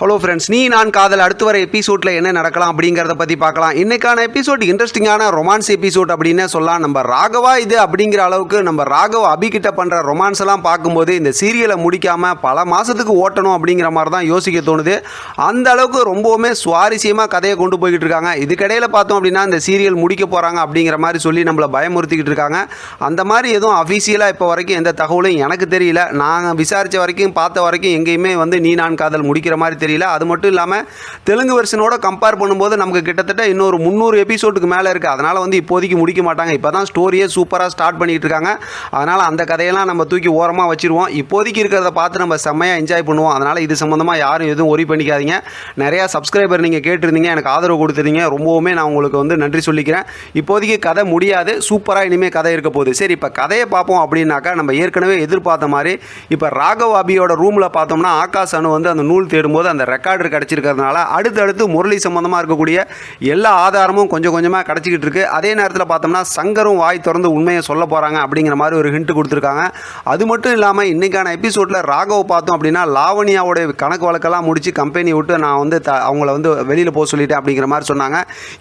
Hello friends நீ நான் காதல். அடுத்து வர எபிசோடில் என்ன நடக்கலாம் அப்படிங்கிறத பற்றி பார்க்கலாம். இன்னைக்கான எபிசோட் இன்ட்ரெஸ்டிங்கான ரொமான்ஸ் எபிசோட் அப்படின்னு சொல்லலாம். நம்ம ராகவா இது அப்படிங்கிற அளவுக்கு நம்ம ராகவ் அபிகிட்ட பண்ணுற ரொமான்ஸ் எல்லாம் பார்க்கும்போது இந்த சீரியலை முடிக்காமல் பல மாதத்துக்கு ஓட்டணும் அப்படிங்கிற மாதிரி தான் யோசிக்க தோணுது. அந்த அளவுக்கு ரொம்பவுமே சுவாரஸ்யமாக கதையை கொண்டு போய்கிட்டு இருக்காங்க. இதுக்கிடையில் பார்த்தோம் அப்படின்னா இந்த சீரியல் முடிக்க போகிறாங்க அப்படிங்கிற மாதிரி சொல்லி நம்மளை பயமுறுத்திக்கிட்டு இருக்காங்க. அந்த மாதிரி எதுவும் அஃபீஷியலாக இப்போ வரைக்கும் எந்த தகவலும் எனக்கு தெரியல. நான் விசாரித்த வரைக்கும் பார்த்த வரைக்கும் எங்கேயுமே வந்து நீ நான் காதல் முடிக்கிற மாதிரி தெரியல. அது மட்டும் இல்லாமல் தெலுங்கு வெர்ஷனோட கம்பேர் பண்ணும்போது நமக்கு கிட்டத்தட்ட இன்னொரு முந்நூறு எபிசோடுக்கு மேலே இருக்குது அதனால் வந்து இப்போதைக்கு முடிக்க மாட்டாங்க. இப்போ தான் ஸ்டோரியே சூப்பராக ஸ்டார்ட் பண்ணிட்டு இருக்காங்க. அதனால் அந்த கதையெல்லாம் நம்ம தூக்கி ஓரமாக வச்சுருவோம். இப்போதைக்கு இருக்கிறத பார்த்து நம்ம செம்மையாக என்ஜாய் பண்ணுவோம். அதனால் இது சம்மந்தமாக யாரும் எதுவும் ஒரி பண்ணிக்காதீங்க. நிறையா சப்ஸ்கிரைபர் நீங்கள் கேட்டிருந்தீங்க. எனக்கு ஆதரவு கொடுத்துருந்தீங்க ரொம்பவுமே நான் உங்களுக்கு வந்து நன்றி சொல்லிக்கிறேன். இப்போதைக்கு கதை முடியாது. சூப்பராக இனிமேல் கதை இருக்க போகுது. சரி இப்போ கதையை பார்ப்போம் அப்படின்னாக்கா நம்ம ஏற்கனவே எதிர்பார்த்த மாதிரி இப்போ ராகவ் அபியோட ரூமில் பார்த்தோம்னா ஆகாஷ் அனு வந்து அந்த நூல் தேடும்போது அந்த ரெக்கார்டர் கிடச்சிருக்கிறதுனால அடுத்தடுத்து முரளி சம்மந்தமாக இருக்கக்கூடிய எல்லா ஆதாரமும் கொஞ்சம் கொஞ்சமாக கிடச்சிக்கிட்டு இருக்குது அதே நேரத்தில் பார்த்தோம்னா சங்கரும் வாய் திறந்து உண்மையை சொல்ல போகிறாங்க அப்படிங்கிற மாதிரி ஒரு ஹிண்ட் கொடுத்துருக்காங்க. அது மட்டும் இல்லாமல் இன்றைக்கான எபிசோடில் ராகவ் பார்த்தோம் அப்படின்னா லாவணியாவோடைய கணக்கு வழக்கெல்லாம் முடித்து கம்பெனி விட்டு நான் வந்து த அவங்கள வந்து வெளியில் போக சொல்லிட்டேன் அப்படிங்கிற மாதிரி சொன்னாங்க.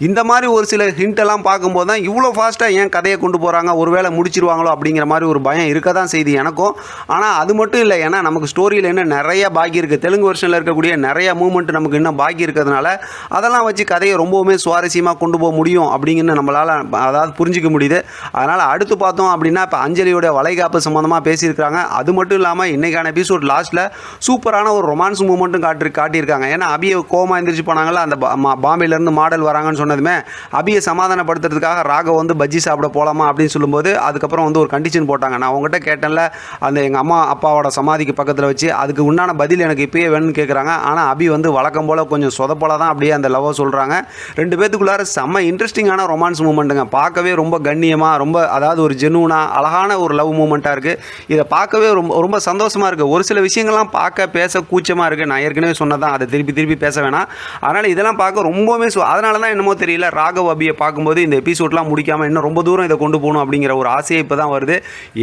இந்த மாதிரி ஒரு சில ஹிண்ட்டெல்லாம் பார்க்கும்போது தான் இவ்வளோ ஃபாஸ்ட்டாக ஏன் கதையை கொண்டு போகிறாங்க ஒருவேளை முடிச்சிருவாங்களோ அப்படிங்கிற மாதிரி ஒரு பயம் இருக்க தான் செய்யுது எனக்கும். ஆனால் அது மட்டும் இல்லை ஏன்னா நமக்கு ஸ்டோரியில் என்ன நிறைய பாக்கி இருக்குது தெலுங்கு வருஷனில் இருக்கக்கூடிய நிறைய மூமெண்ட் நமக்கு இன்னும் பாக்கி இருக்கிறதுனால அதெல்லாம் வச்சு கதையை ரொம்பவுமே சுவாரஸ்யமாக கொண்டு போக முடியும் அப்படிங்கன்னு நம்மளால் அதாவது புரிஞ்சிக்க முடியுது. அதனால் அடுத்து பார்த்தோம் அப்படின்னா இப்போ அஞ்சலியோட வளைகாப்பு சம்மந்தமாக பேசியிருக்காங்க அது மட்டும் இல்லாமல் இன்றைக்கான எபிசோட் லாஸ்ட்டில் சூப்பரான ஒரு ரொமான்ஸ் மூமெண்ட்டும் காட்டி காட்டியிருக்காங்க. ஏன்னா அபியை கோமா எந்திரிச்சு போனாங்களா அந்த மா- பாம்பேலேருந்து மாடல் வராங்கன்னு சொன்னதுமே அபியை சமாதானப்படுத்துறதுக்காக ராகவ் வந்து பஜ்ஜி சாப்பிட போகலாமா அப்படின்னு சொல்லும்போது அதுக்கப்புறம் வந்து ஒரு கண்டிஷன் போட்டாங்க. நான் உங்ககிட்ட கேட்டேன்ல அந்த எங்கள் அம்மா அப்பாவோட சமாதிக்கு பக்கத்தில் வச்சு அதுக்கு உண்டான பதில் எனக்கு இப்பயே வேணும்னு கேட்குறாங்க ஆனால் அபி வந்து வழக்கம் போல் கொஞ்சம் சொதப்போல தான் அப்படியே அந்த லவ்வை சொல்கிறாங்க ரெண்டு பேத்துக்குள்ளார செம்ம இன்ட்ரெஸ்டிங்கான ரொமான்ஸ் மூமெண்ட்டுங்க பார்க்கவே ரொம்ப கண்ணியமாக ரொம்ப அதாவது ஒரு ஜெனுவனாக அழகான ஒரு லவ் மூமெண்ட்டாக இருக்குது இதை பார்க்கவே ரொம்ப ரொம்ப சந்தோஷமாக இருக்குது ஒரு சில விஷயங்கள்லாம் பார்க்க பேச கூச்சமாக இருக்குது நான் ஏற்கனவே சொன்னதான் அதை திருப்பி திருப்பி பேச வேணாம். அதனால் இதெல்லாம் பார்க்க ரொம்பவுமே சு அதனால தான் என்னமோ தெரியல ராகவ் அபியை பார்க்கும்போது இந்த எபிசோட்லாம் முடிக்காமல் இன்னும் ரொம்ப தூரம் இதை கொண்டு போகணும் அப்படிங்கிற ஒரு ஆசையை இப்போ தான் வருது.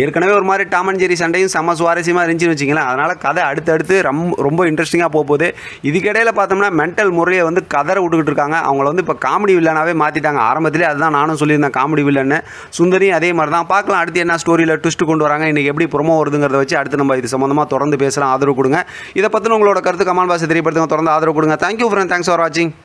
ஏற்கனவே ஒரு மாதிரி டாமன் ஜெரி சண்டையும் செம்ம சுவாரஸ்யமாக இருந்துச்சுன்னு வச்சிங்களேன் அதனால் கதை அடுத்தடுத்து ரொம்ப ரொம்ப இன்ட்ரெஸ்டிங்காக போகுது. இதுக்கிடையில் பார்த்தோம்னா மென்டல் முறையை வந்து கதற விட்டுக்கிட்டு இருக்காங்க. அவங்கள வந்து இப்போ காமெடி வில்லனாகவே மாற்றிட்டாங்க ஆரம்பத்திலே அதுதான் நானும் சொல்லியிருந்தேன். காமெடி வில்லன்னு சுந்தரியும் அதே மாதிரி தான் பார்க்கலாம் அடுத்து என்ன ஸ்டோரியில் ட்விஸ்ட் கொண்டு வராங்க. இன்றைக்கி எப்படி ப்ரொமோ வருதுங்கிறத வச்சு அடுத்து நம்ம இது சம்மந்தமாக தொடர்ந்து பேசலாம். ஆதரவு கொடுங்க. இதை பற்றின உங்களோட கருத்து கமால் பாசை தெரியப்படுத்துங்க. தொடர்ந்து ஆதரவு கொடுங்க. தேங்க்யூ ஃப்ரெண்ட் தேங்க்ஸ் ஃபார் வாட்சிங்